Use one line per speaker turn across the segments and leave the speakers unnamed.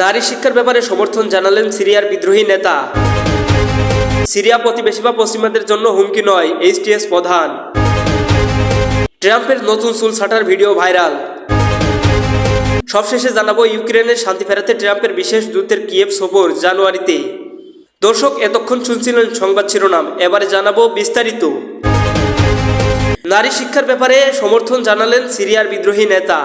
নারী শিক্ষার ব্যাপারে সমর্থন জানালেন সিরিয়ার বিদ্রোহী নেতা। সিরিয়া প্রতিবেশী বা পশ্চিমাদের জন্য হুমকি নয়, এইচটিএস প্রধান। ট্রাম্পের নতুন চুল ছাটার ভিডিও ভাইরাল। সবশেষে জানাব, ইউক্রেনের শান্তি ফেরাতে ট্রাম্পের বিশেষ দূতের কিয়েভ সফর জানুয়ারিতে। দর্শক, এতক্ষণ শুনছিলেন সংবাদ শিরোনাম, এবারে জানাব বিস্তারিত। নারী শিক্ষার ব্যাপারে সমর্থন জানালেন সিরিয়ার বিদ্রোহী নেতা।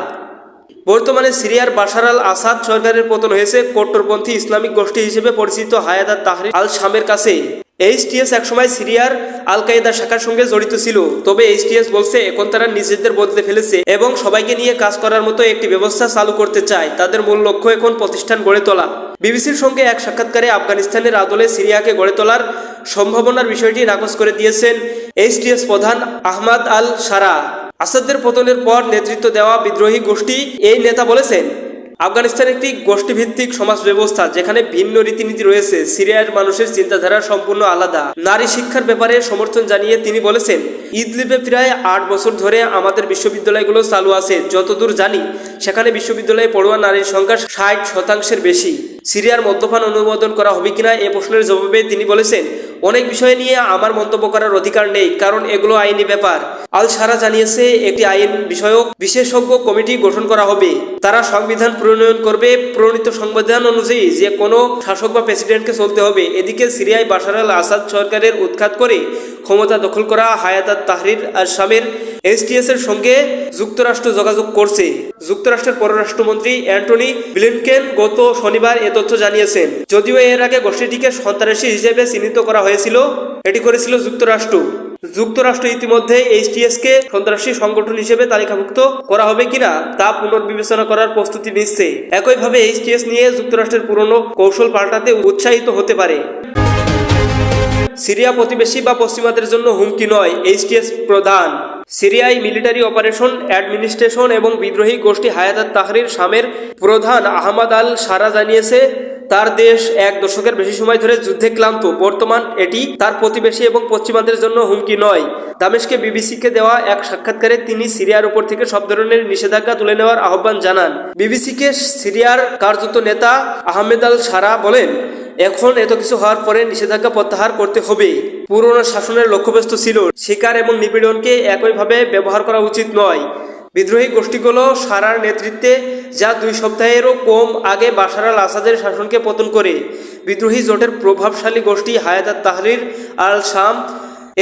বর্তমানে সিরিয়ার বাশার আল আসাদ সরকারের পতন হয়েছে কট্টরপন্থী ইসলামিক গোষ্ঠী হিসেবে পরিচিত হায়াদার তাহরির আল শামের কাছে এইচটিএস একসময় সিরিয়ার আল কায়েদা শাখার সঙ্গে জড়িত ছিল, তবে এইচটিএস বলছে এখন তারা নিজেদের বদলে ফেলেছে এবং সবাইকে নিয়ে কাজ করার মতো একটি ব্যবস্থা চালু করতে চায়। তাদের মূল লক্ষ্য এখন প্রতিষ্ঠান গড়ে তোলা। বিবিসির সঙ্গে এক সাক্ষাৎকারে আফগানিস্তানের আদলে সিরিয়াকে গড়ে তোলার সম্ভাবনার বিষয়টি নাকচ করে দিয়েছেন এইচটিএস প্রধান আহমাদ আল সারা। আসাদের পতনের পর নেতৃত্ব দেওয়া বিদ্রোহী গোষ্ঠী এই নেতা বলেছেন, আফগানিস্তান একটি গোষ্ঠীভিত্তিক সমাজ ব্যবস্থা যেখানে ভিন্ন রীতিনীতি রয়েছে, সিরিয়ার মানুষের চিন্তাধারা সম্পূর্ণ আলাদা। নারী শিক্ষার ব্যাপারে সমর্থন জানিয়ে তিনি বলেছেন ইদলিপে প্রায় আট বছর ধরে আমাদের বিশ্ববিদ্যালয়গুলো চালু আছে, যতদূর জানি সেখানে বিশ্ববিদ্যালয়ে পড়ুয়া নারীর সংখ্যা ষাট শতাংশের বেশি। সিরিয়ার মদ্যপান অনুমোদন করা হবে কিনা এ প্রশ্নের জবাবে তিনি বলেছেন অনেক বিষয় নিয়ে আমার মন্তব্য করার অধিকার নেই, কারণ এগুলো আইনি ব্যাপার। আল সারা জানিয়েছে, একটি আইন বিষয়ক বিশেষজ্ঞ কমিটি গঠন করা হবে। তারা সংবিধান প্রণয়ন করবে, প্রণীত সংবিধান অনুযায়ী যে কোনো শাসক বা প্রেসিডেন্টকে চলতে হবে। এদিকে সিরিয়ায় বাশার আল আসাদ সরকারের উৎখাত করে ক্ষমতা দখল করা হায়াতাত তাহরির আর শামের এসটিএস এর সঙ্গে যুক্তরাষ্ট্র যোগাযোগ করছে। যুক্তরাষ্ট্রের পররাষ্ট্রমন্ত্রী অ্যান্টনি ব্লিনকেন গত শনিবার এ তথ্য জানিয়েছেন। যদিও এর আগে গোষ্ঠীটিকে সন্ত্রাসী হিসেবে চিহ্নিত করা হয়েছিল, এটি করেছিল যুক্তরাষ্ট্র। যুক্তরাষ্ট্র ইতিমধ্যে এইচটিএস কে সন্ত্রাসী সংগঠন হিসেবে তালিকাভুক্ত করা হবে কিনা, তা পুনর্বিবেচনা করার প্রস্তুতি নিচ্ছে। একইভাবে এইচটিএস নিয়ে যুক্তরাষ্ট্রের পুরনো কৌশল পাল্টাতে উৎসাহিত হতে পারে। সিরিয়া প্রতিবেশী বা পশ্চিমাদের জন্য হুমকি নয়, এইচটিএস প্রধান। সিরিয়ায় মিলিটারি অপারেশন, অ্যাডমিনিস্ট্রেশন এবং বিদ্রোহী গোষ্ঠী হায়াতাত তাহরির শামের প্রধান আহমদ আল সারা জানিয়েছে, তার দেশ এক দশকের বেশি সময় ধরে যুদ্ধে ক্লান্ত। বর্তমান এটি তার প্রতিবেশী এবং পশ্চিমাদের জন্য হুমকি নয়। দামেশকে বিবিসিকে দেওয়া এক সাক্ষাৎকারে তিনি সিরিয়ার উপর থেকে সব ধরনের নিষেধাজ্ঞা তুলে নেওয়ার আহ্বান জানান। বিবিসিকে সিরিয়ার কার্যত নেতা আহমেদ আল সারা বলেন এখন এত কিছু হওয়ার পরে নিষেধাজ্ঞা প্রত্যাহার করতে হবে। পুরনো শাসনের লক্ষ্যবস্তু ছিল। শিকার এবং নিপীড়নকে একইভাবে ব্যবহার করা উচিত নয়। বিদ্রোহী গোষ্ঠীগুলো সারার নেতৃত্বে যা দুই সপ্তাহেরও কম আগে বাশার আল আসাদের শাসনকে পতন করে। বিদ্রোহী জোটের প্রভাবশালী গোষ্ঠী হায়াত তাহরির আল শাম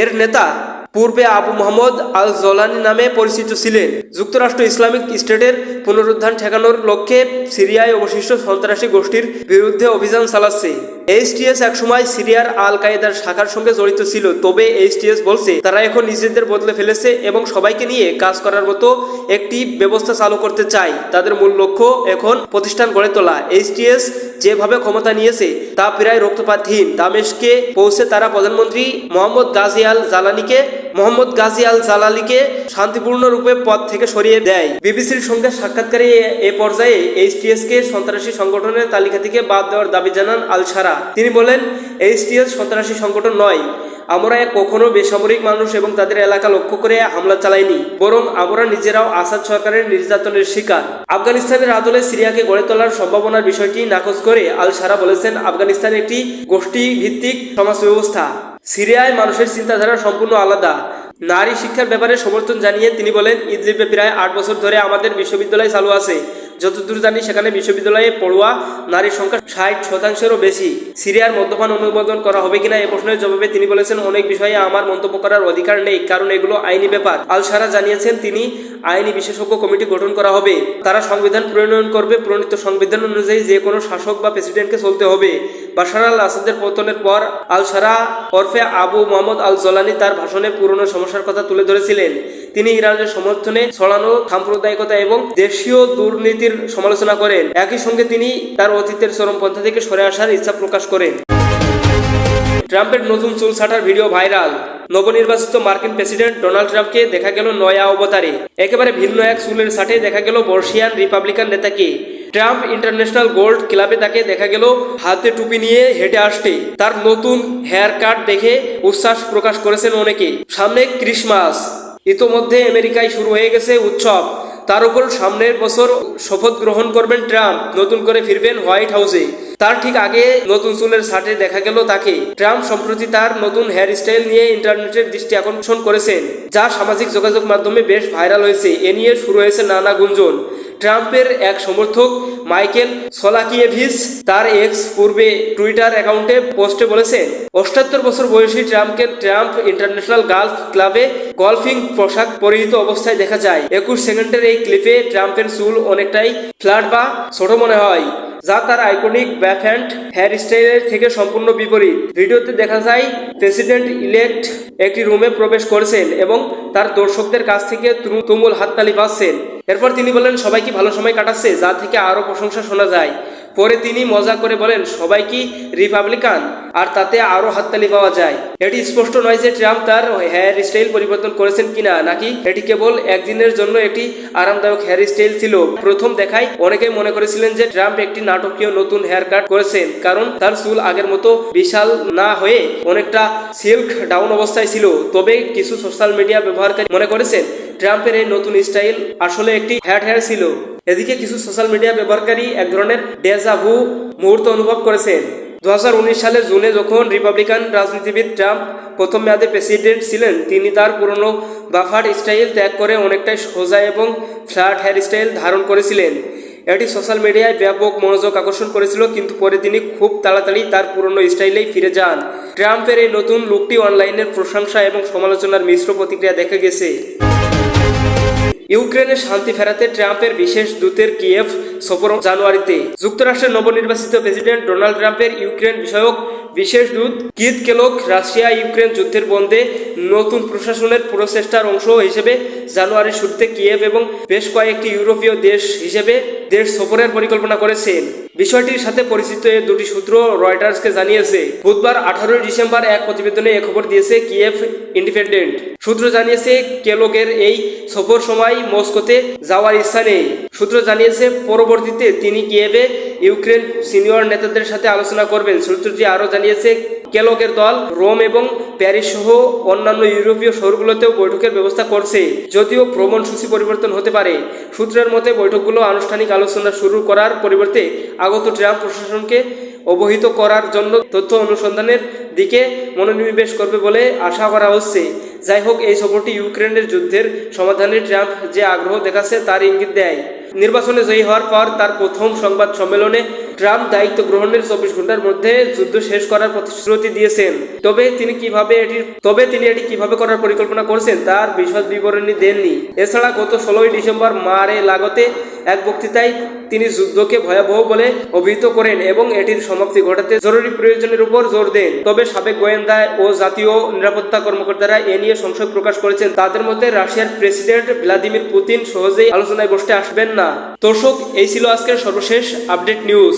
এর নেতা পূর্বে আবু মোহাম্মদ আল জোলানি নামে পরিচিত ছিলেন। যুক্তরাষ্ট্র ইসলামিক স্টেটের পুনরুদ্ধার ঠেকানোর লক্ষ্যে সিরিয়ায় অবশিষ্ট সন্ত্রাসী গোষ্ঠীর বিরুদ্ধে অভিযান চালাচ্ছে। এইচটিএস একসময় সিরিয়ার আল কায়েদার শাখার সঙ্গে জড়িত ছিল, তবে এইচটিএস বলছে, তারা এখন নিজেদের বদলে ফেলেছে এবং সবাইকে নিয়ে কাজ করার মতো একটি ব্যবস্থা চালু করতে চায়। তাদের মূল লক্ষ্য এখন প্রতিষ্ঠান গড়ে তোলা। এইচটিএস যেভাবে ক্ষমতা নিয়েছে, তা প্রায় রক্তপাতহীন। দামেশকে পৌঁছে তারা প্রধানমন্ত্রী মোহাম্মদ গাজিয়াল আল জালানিকে মোহাম্মদ গাজী আল জালালিকে শান্তিপূর্ণ রূপে পদ থেকে সরিয়ে দেয়। বিবিসির সঙ্গে সাক্ষাৎকারে এ- এ পর্যায়ে এইচটিএস কে সন্ত্রাসী সংগঠনের তালিকা থেকে বাদ দেওয়ার দাবি জানান আল সারা তিনি বলেন, এইচটিএস সন্ত্রাসী সংগঠন নয়। আমরা কখনো বেসামরিক মানুষ এবং তাদের এলাকা লক্ষ্য করে হামলা চালাইনি, বরং আমরা নিজেরাও আসাদ সরকারের নির্যাতনের শিকার। আফগানিস্তানের আদলে সিরিয়াকে গড়ে তোলার সম্ভাবনার বিষয়টি নাকচ করে আল সারা বলেছেন, আফগানিস্তান একটি গোষ্ঠী ভিত্তিক সমাজ ব্যবস্থা সিরিয়ায় মানুষের চিন্তাধারা সম্পূর্ণ আলাদা। নারী শিক্ষার ব্যাপারে সমর্থন জানিয়ে তিনি বলেন ইদলিপে প্রায় আট বছর ধরে আমাদের বিশ্ববিদ্যালয় চালু আছে। যতদূর জানি সেখানে বিশ্ববিদ্যালয়ে পড়ুয়া নারীর সংখ্যা ষাট শতাংশেরও বেশি। সিরিয়ার মদ্যপান অনুমোদন করা হবে কিনা এ প্রশ্নের জবাবে তিনি বলেছেন, অনেক বিষয়ে আমার মন্তব্য করার অধিকার নেই, কারণ এগুলো আইনি ব্যাপার। আল সারা জানিয়েছেন, তিনি আইনি বিশেষজ্ঞ কমিটি গঠন করা হবে। তারা সংবিধান প্রণয়ন করবে, প্রণীত সংবিধান অনুযায়ী যে কোনো শাসক বা প্রেসিডেন্টকে চলতে হবে। বাশার আল আসাদের পতনের পর আল সারা ওরফে আবু মোহাম্মদ আল জলানি তার ভাষণে পুরনো সমস্যার কথা তুলে ধরেছিলেন। তিনি ইরানের সমর্থনে ছড়ানো সাম্প্রদায়িকতা এবং দেশীয় দুর্নীতির সমালোচনা করেন। একই সঙ্গে তিনি তার অতীতের চরমপন্থা থেকে সরে আসার ইচ্ছা প্রকাশ করেন। ট্রাম্পের নতুন চুল ছাটার ভিডিও ভাইরাল। নবনির্বাচিত মার্কিন প্রেসিডেন্ট ডোনাল্ড ট্রাম্পকে দেখা গেল নয়া অবতারে। একেবারে ভিন্ন এক চুলের সাথে দেখা গেল বর্ষিয়ান রিপাবলিকান নেতাকে ট্রাম্প ইন্টারন্যাশনাল গোল্ড ক্লাবে তাকে দেখা গেল হাতে টুপি নিয়ে হেঁটে আসতে। তার নতুন হেয়ার কাট দেখে উচ্ছ্বাস প্রকাশ করেছেন অনেকে। সামনে ক্রিসমাস। ইতোমধ্যে আমেরিকায় শুরু হয়ে গেছে উৎসব। তার উপর সামনের বছর শপথ গ্রহণ করবেন ট্রাম্প। নতুন করে ফিরবেন হোয়াইট হাউসে। তার ঠিক আগে নতুন চুলের শার্টে দেখা গেল তাকে। ট্রাম্প সম্প্রতি তার নতুন হেয়ার স্টাইল নিয়ে ইন্টারনেটের দৃষ্টি আকর্ষণ করেছেন, যা সামাজিক যোগাযোগ মাধ্যমে বেশ ভাইরাল হয়েছে। এ নিয়ে শুরু হয়েছে নানা গুঞ্জন। ট্রাম্পের এক সমর্থক, মাইকেল সোলাকিয়েভিস তার এক্স পূর্বে টুইটার অ্যাকাউন্টে পোস্টে বলেছেন, অষ্টাত্তর বছর বয়সী ট্রাম্পকে ট্রাম্প ইন্টারন্যাশনাল গালফ ক্লাবে গলফিং পোশাক পরিহিত অবস্থায় দেখা যায়। একুশ সেকেন্ডের এই ক্লিপে ট্রাম্পের চুল অনেকটাই ফ্ল্যাট বা ছোট মনে হয়। যা তার আইকনিক ব্যাফ্যান্ড হেয়ার স্টাইলের থেকে সম্পূর্ণ বিপরীত। ভিডিওতে দেখা যায় প্রেসিডেন্ট ইলেক্ট একটি রুমে প্রবেশ করেছেন এবং তার দর্শকদের কাছ থেকে তুমুল হাততালি পাচ্ছেন। এরপর তিনি বলেন, সবাই কি ভালো সময় কাটাচ্ছে? যা থেকে আরও প্রশংসা শোনা যায়। পরে তিনি মজা করে বলেন, সবাই কি রিপাবলিকান? আর তাতে আরও হাততালি পাওয়া যায়। এটি স্পষ্ট নয় যে ট্রাম্প তার হেয়ার স্টাইল পরিবর্তন করেছেন কিনা, নাকি এটি কেবল একদিনের জন্য একটি আরামদায়ক হেয়ার স্টাইল ছিল। প্রথম দেখায় অনেকেই মনে করেছিলেন যে ট্রাম্প একটি নাটকীয় নতুন হেয়ার কাট করেছেন, কারণ তার চুল আগের মতো বিশাল না হয়ে অনেকটা সিল্ক ডাউন অবস্থায় ছিল। তবে কিছু সোশ্যাল মিডিয়া ব্যবহারকারী মনে করেছেন, ট্রাম্পের এই নতুন স্টাইল আসলে একটি হ্যাট হেয়ার ছিল। এদিকে কিছু সোশ্যাল মিডিয়া ব্যবহারকারী এক ধরনের ডেজাভু মুহূর্ত অনুভব করেছেন। দু হাজার উনিশ সালে জুনে যখন রিপাবলিকান রাজনীতিবিদ ট্রাম্প প্রথম মেয়াদে প্রেসিডেন্ট ছিলেন, তিনি তার পুরনো বাফার স্টাইল ত্যাগ করে অনেকটাই সোজা এবং ফ্ল্যাট হেয়ার স্টাইল ধারণ করেছিলেন। এটি সোশ্যাল মিডিয়ায় ব্যাপক মনোযোগ আকর্ষণ করেছিল, কিন্তু পরে তিনি খুব তাড়াতাড়ি তার পুরনো স্টাইলেই ফিরে যান। ট্রাম্পের এই নতুন লুকটি অনলাইনের প্রশংসা এবং সমালোচনার মিশ্র প্রতিক্রিয়া দেখা গেছে। ইউক্রেনের শান্তি ফেরাতে ট্রাম্পের বিশেষ দূতের কিয়েভ সফর জানুয়ারিতে। যুক্তরাষ্ট্রের নবনির্বাচিত প্রেসিডেন্ট ডোনাল্ড ট্রাম্পের ইউক্রেন বিষয়ক বিশেষ দূত কিত কেলক রাশিয়া, ইউক্রেন যুদ্ধের বন্ধে নতুন প্রশাসনের প্রচেষ্টার অংশ হিসেবে জানুয়ারির শুরুতে কিয়েভ এবং বেশ কয়েকটি ইউরোপীয় দেশ হিসেবে দেশ সফরের পরিকল্পনা করেছেন। বিষয়টির সাথে পরিচিত এই দুটি সূত্র রয়টার্সকে জানিয়েছে। বুধবার আঠারোই ডিসেম্বর এক প্রতিবেদনে এ খবর দিয়েছে কিয়েভ ইন্ডিপেন্ডেন্ট। সূত্র জানিয়েছে কেলকের এই সফর সময় মস্কোতে যাওয়ার ইচ্ছা নেই। সূত্র জানিয়েছে, পরবর্তীতে তিনি কিয়েভে ইউক্রেন সিনিয়র নেতাদের সাথে আলোচনা করবেন। সূত্রটি আরও জানিয়েছে কেলকের দল। রোম এবং প্যারিস সহ অন্যান্য ইউরোপীয় শহরগুলোতেও বৈঠকের ব্যবস্থা করছে। যদিও ভ্রমণসূচি পরিবর্তন হতে পারে। সূত্রের মতে, বৈঠকগুলো আনুষ্ঠানিক আলোচনা শুরু করার পরিবর্তে আগত ট্রাম্প প্রশাসনকে অবহিত করার জন্য তথ্য অনুসন্ধানের দিকে মনোনিবেশ করবে বলে আশা করা হচ্ছে। যাই হোক, এই সফরটি ইউক্রেনের যুদ্ধের সমাধানে ট্রাম্প যে আগ্রহ দেখাচ্ছে তার ইঙ্গিত দেয়। নির্বাচনে জয়ী হওয়ার পর তার প্রথম সংবাদ সম্মেলনে ট্রাম্প দায়িত্ব গ্রহণের চব্বিশ ঘণ্টার মধ্যে যুদ্ধ শেষ করার প্রতিশ্রুতি দিয়েছেন। তবে তিনি কীভাবে এটি তবে তিনি এটি কীভাবে করার পরিকল্পনা করছেন তার বিশদ বিবরণী দেননি। এছাড়া গত ষোলোই ডিসেম্বর মারে লাগতে এক বক্তৃতায় তিনি যুদ্ধকে ভয়াবহ বলে অভিহিত করেন এবং এটির সমাপ্তি ঘটাতে জরুরি প্রয়োজনের উপর জোর দেন। তবে সাবেক গোয়েন্দা ও জাতীয় নিরাপত্তা কর্মকর্তারা এ নিয়ে সংশয় প্রকাশ করেছেন। তাদের মধ্যে রাশিয়ার প্রেসিডেন্ট ভ্লাদিমির পুতিন সহজেই আলোচনায় বসতে আসবেন না। দর্শক, এই ছিল আজকের সর্বশেষ আপডেট নিউজ।